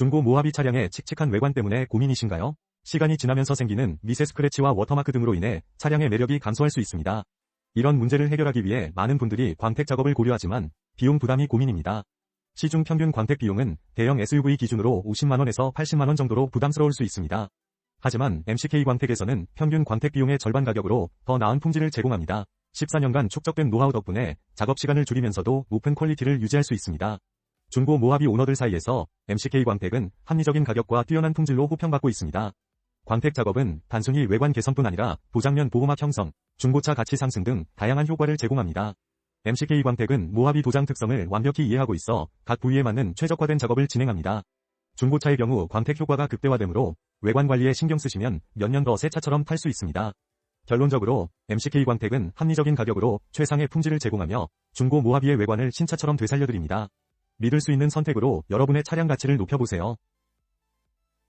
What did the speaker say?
중고 모하비 차량의 칙칙한 외관 때문에 고민이신가요? 시간이 지나면서 생기는 미세 스크래치와 워터마크 등으로 인해 차량의 매력이 감소할 수 있습니다. 이런 문제를 해결하기 위해 많은 분들이 광택 작업을 고려하지만 비용 부담이 고민입니다. 시중 평균 광택 비용은 대형 SUV 기준으로 50만원에서 80만원 정도로 부담스러울 수 있습니다. 하지만 MCK 광택에서는 평균 광택 비용의 절반 가격으로 더 나은 품질을 제공합니다. 14년간 축적된 노하우 덕분에 작업 시간을 줄이면서도 높은 퀄리티를 유지할 수 있습니다. 중고 모하비 오너들 사이에서 MCK 광택은 합리적인 가격과 뛰어난 품질로 호평받고 있습니다. 광택 작업은 단순히 외관 개선뿐 아니라 도장면 보호막 형성, 중고차 가치 상승 등 다양한 효과를 제공합니다. MCK 광택은 모하비 도장 특성을 완벽히 이해하고 있어 각 부위에 맞는 최적화된 작업을 진행합니다. 중고차의 경우 광택 효과가 극대화되므로 외관 관리에 신경 쓰시면 몇 년 더 새 차처럼 탈수 있습니다. 결론적으로 MCK 광택은 합리적인 가격으로 최상의 품질을 제공하며 중고 모하비의 외관을 신차처럼 되살려드립니다. 믿을 수 있는 선택으로 여러분의 차량 가치를 높여보세요.